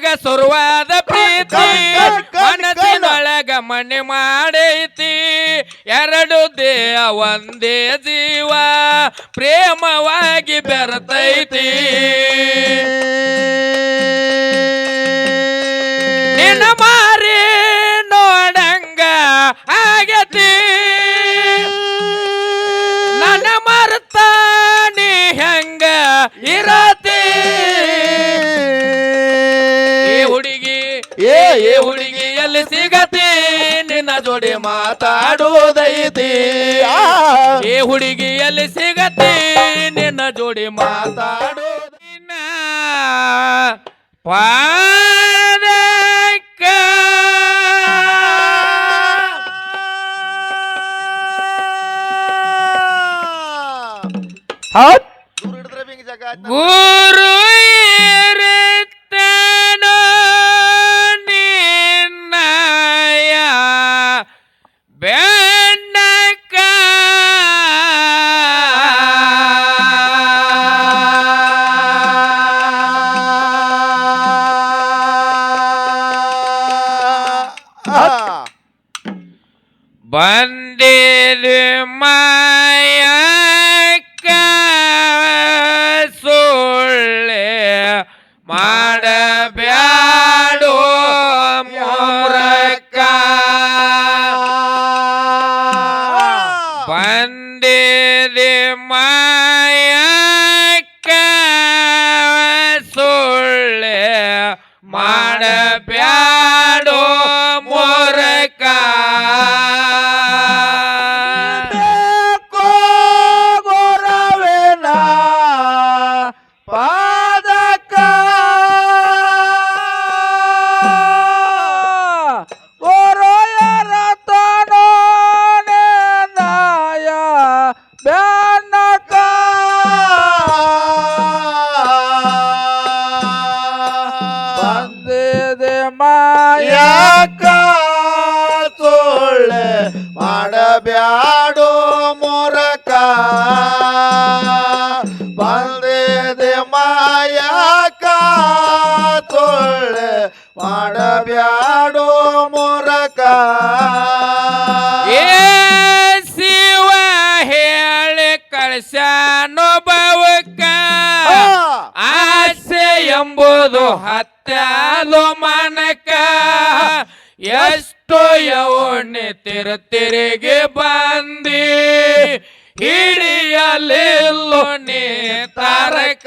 ನಿನಗ ಸುರುವಾದ ಪ್ರೀತಿ ಮನಸ್ಸಿನೊಳಗ ಮನೆ ಮಾಡೈತಿ. ಎರಡು ದೇಹ ಒಂದೇ ಜೀವ. ಪ್ರೇಮವಾಗಿ ಬೆರತೈತಿ ಏ ಹುಡುಗಿಯಲ್ಲಿ ಸಿಗತಿ ನಿನ್ನ ಜೋಡಿ ಮಾತಾಡುವುದೈತಿ. ಈ ಏ ಹುಡುಗಿ ಎಲ್ಲಿ ಸಿಗತಿ ನಿನ್ನ ಜೋಡಿ ಮಾತಾಡೋದಿನ ಪಾದಕ್ಕ ಹೌದ್. ಜಾಗ ಗುರು ಸೊಳ್ಳೆ ಮಾಡಬ್ಯಾಡೋ ಮೊರಕ ಏ ಶಿವ ಹೇಳಿ ಕಳಶಾನುಭವಕ್ಕ ಆಸೆ ಎಂಬುದು ಹತ್ಯಾಲು ಮನಕ. ಎಷ್ಟು ಯವಣೆ ತಿರು ತಿರುಗಿ ಬಂದಿ. ಹಿಡಿಯಲಿಲ್ಲೋ ನೀ ತಾರಕ.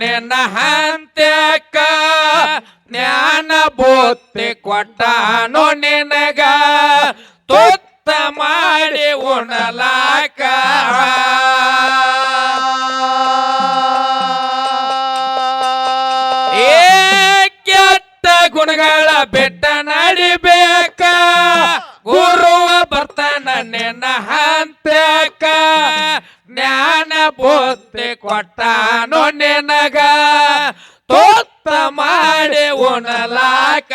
ನಿನ್ನ ಹಂತ್ಯಕ್ಕ ಜ್ಞಾನ ಬುದ್ಧಿ ಕೊಟ್ಟಾನೋ ಬುದ್ಧಿ ಕೊಟ್ಟಾನೋ ನಿನಗ? ತೋತ್ತ ಮಾಡಿ ಉಣಲಾಕ?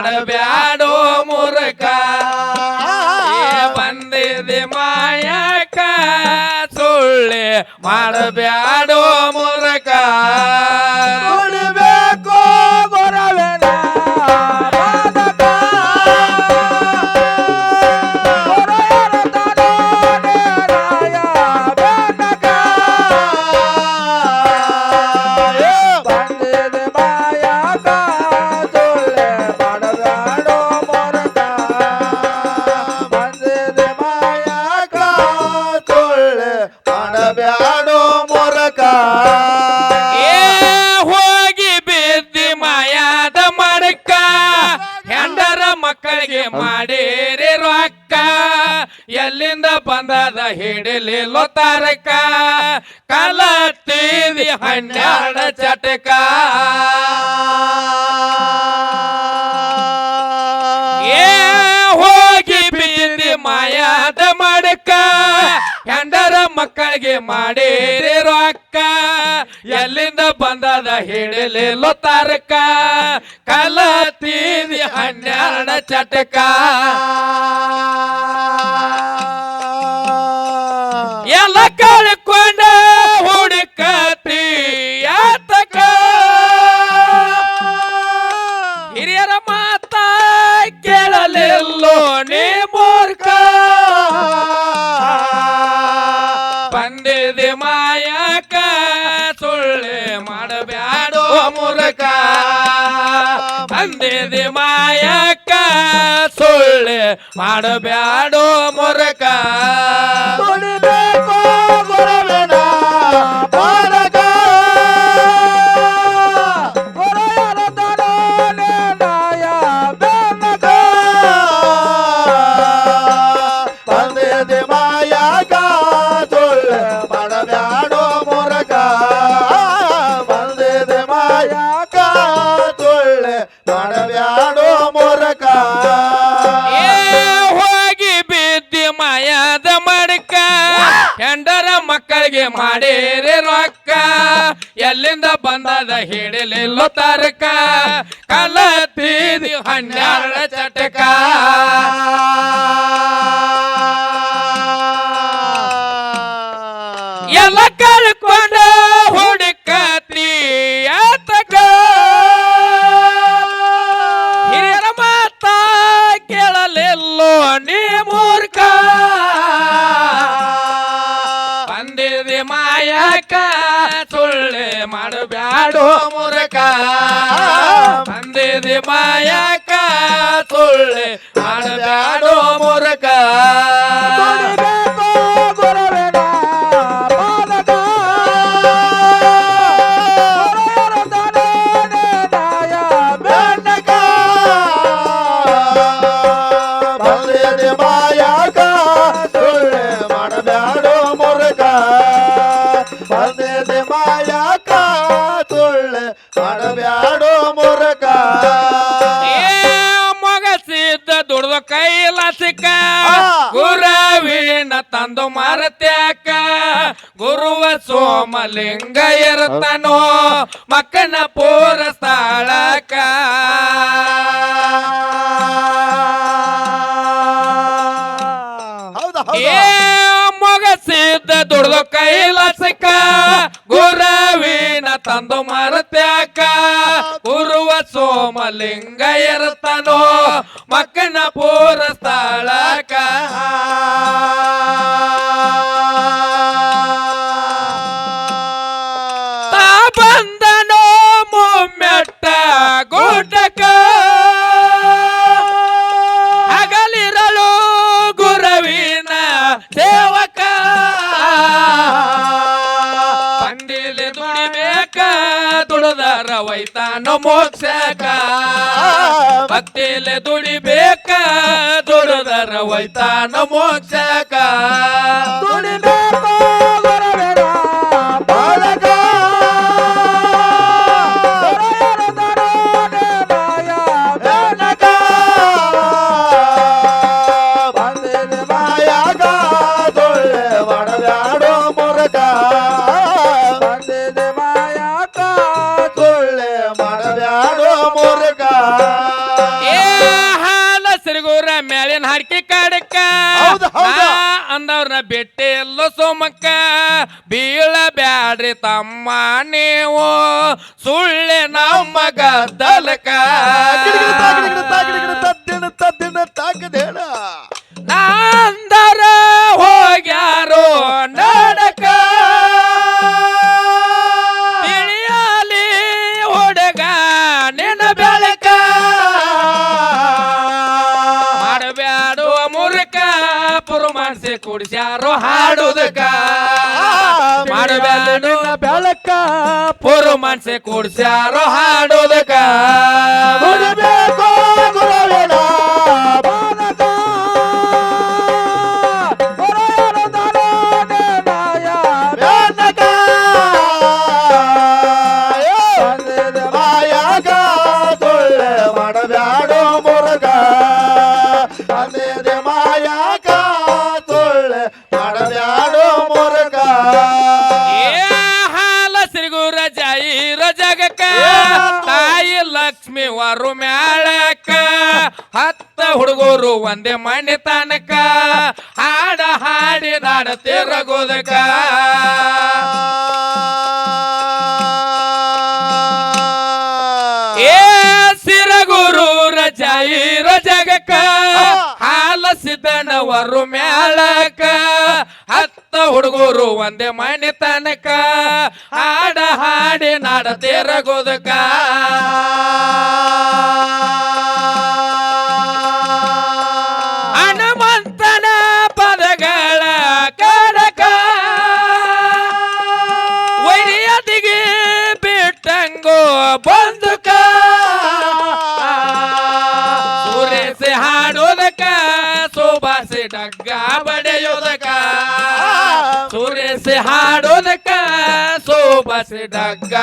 ಮಾಡಬ್ಯಾಡೋ ಮುರಕ ಬಂದಿದೆ ಮಾಯಕ ಸುಳ್ಳೆ ಮಾಡಬ್ಯಾಡೋ ಮುರುಕ ಹಿಡಿಲಿಲ್ಲೋ ತಾರಕ ತೀರಿ ಹನ್ನೆರಡ ಚಟಕ. ಏ ಹೋಗಿ ಮಾಯಾದ ಮಾಡಕ, ಹೆಂಡರ ಮಕ್ಕಳಿಗೆ ಮಾಡಿರಿ ರೊಕ್ಕ. ಎಲ್ಲಿಂದ ಬಂದದ ಹಿಡಿಲಿಲ್ಲೋ ತಾರಕ ಕಲತೀದಿ ಹನ್ನೆರಡ ಚಟಕ. ಮಾಡಬ್ಯಾಡೋ ಮುರಕ ಮಕ್ಕಳಿಗೆ ಮಾಡೇರಿ ರೊಕ್ಕ. ಎಲ್ಲಿಂದ ಬಂದದ ಹಿಡಿಲಿಲ್ಲೋ ತರಕ. ಕಲತಿದಿ ಹನ್ನೆರಡ ಚಟಕ. ಎಲ್ಲ ಕಳ್ಕೊಂಡ ಹುಡುಕತಿ ಆತಕ ಹಿರಿಯರ ಮಾತ ಕೇಳಲಿಲ್ಲೋ ಬಂದಿದೆ ಮಾಯಕ ಸುಳ್ಳೆ ಮಾಡಬ್ಯಾಡೋ ಮುರಕ. ಬಂದಿದೆ ಮಾಯಕ ಸುಳ್ಳೆ ಮಾಡಬ್ಯಾಡೋ ಮುರಕ. ಕೈಲಾಸಿಕ ಗುರವೀಣ ಗುರವಿನ ತಂದು ಮರತ್ಯಾಕ. ಗುರುವ ಸೋಮಲಿಂಗ ಇರ್ತಾನೋ ಮಕ್ಕನ ಪೂರ ಸ್ಥಳಕ. ಏ ಮೊಗಸಿದ್ದ ದುಡ್ದು ಕೈಲಾಸಿಕ ಗುರವಿನ ತಂದು ಮರತ್ಯಾಕ. ಗುರುವ ಸೋಮಲಿಂಗ ವೈತಾನ ಮೋಕ್ಷಕ. ಭಕ್ತಿಲೆ ದುಡಿಬೇಕ. ದುಡದರ ವೈತಾನ ಮೋಕ್ಷಕ. ದುಡಿಬೇಕು ಸುಮಕ ಬೀಳಬ್ಯಾಡ್ರಿ ತಮ್ಮ ನೀವು ಸುಳ್ಳೆ ನಮ್ಮ ಗದ್ದಲಕ ಕುಡಿಸ್ಯಾರೋ ಹಾಡುದಕ ಮಾಡಬ್ಯಾಡು ಬೆಳಕ ಮನ್ಸೆ ಕುಡಿಸ್ಯಾರೋ ಹಾಡುದಕ ಒಂದೇ ಮಣ್ಣಿ ತನಕ, ಹಾಡ ಹಾಡಿ ನಾಡ ತಿರಗೋದಕ ಏ ಸಿರಗುರು ರಜಾಯಿರ ಜಗಕ ಹಾಲ ಮ್ಯಾಳಕ ಹತ್ತ ಹುಡುಗರು ಒಂದೇ ಮಣ್ಣಿ ತನಕ, ಹಾಡ ಹಾಡಿ ನಾಡ ತಿರಗೋದಕ ಸುರೇಸಿ ಹಾಡೋದಕ ಸುಭಾಸಿ ಡಗ್ಗ.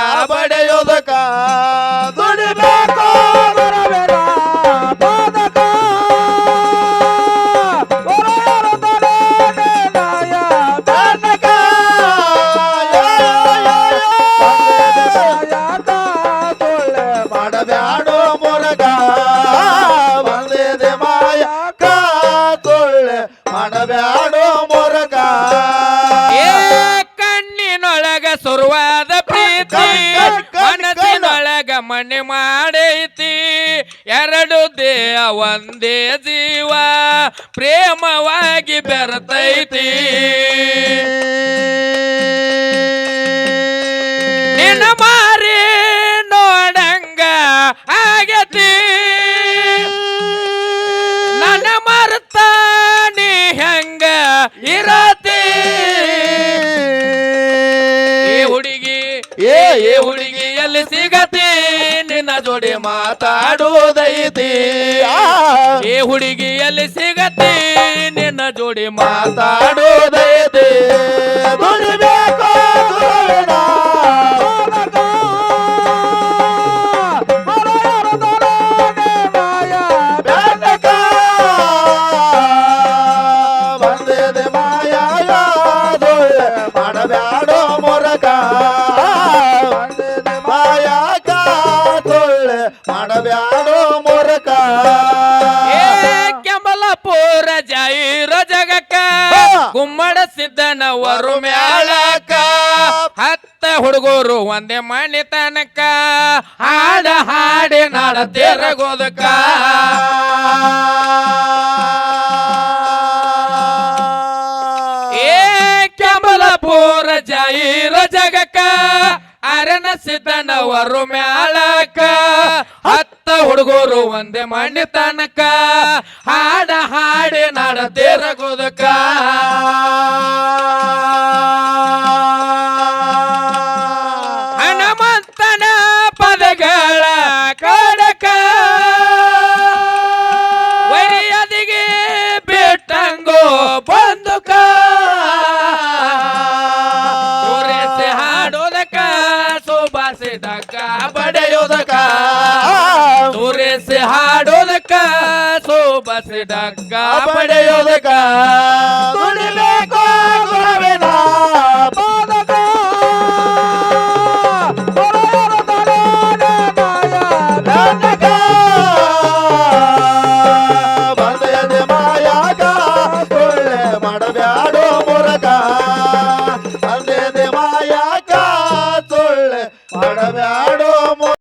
ಒಂದೇ ಜೀವ ಪ್ರೇಮವಾಗಿ ಬೆರತೈತಿ. ನಿನ್ನ ಮಾರಿ ನೋಡಂಗ ಆಗತಿ. ನನ್ನ ಮರ್ತ ನೀ ಹೆಂಗ ಇರತಿ? ಏ ಹುಡುಗಿ ಏ ಹುಡುಗಿ ಎಲ್ಲಿ ಸಿಗತಿ. ನಿನ್ನ ಜೋಡಿ ಮಾತಾಡುವುದೈತಿ. ಏ ಹುಡುಗಿ ಎಲ್ಲಿ ಸಿಗತಿ ನಿನ್ನ ಜೋಡಿ ಮಾತಾಡುವುದೈತಿ ದುಡಿಬೇಕು ಗುರುವಿನ ಮೂಲಕ. ಗುಮ್ಮಡ ಸಿದ್ದನವರು ಮ್ಯಾಳಕ ಹತ್ತ ಹುಡುಗರು ಒಂದೇ ಮಣ್ಣಿ ತನಕ ಹಾಡ ಹಾಡಿ ನಾಡ ತೆರಗೋದಕ. ಏ ಕೆಂಬಲಪುರ ಜೈರ ಜಗಕ ಅರಣ ಸಿದ್ದನವರು ಮ್ಯಾಳಕ ಹುಡುಗರು ಒಂದೇ ಮಣ್ಣಿ ತನಕ ಹಾಡ ಹಾಡಿ ನಾಡ ತೆರಗೋದಕ ಸುಭಾಸಿ ಡಕ್ಕ ಬಡಿಯೋದಕ ದುಡಿಬೇಕು ಗುರುವಿನ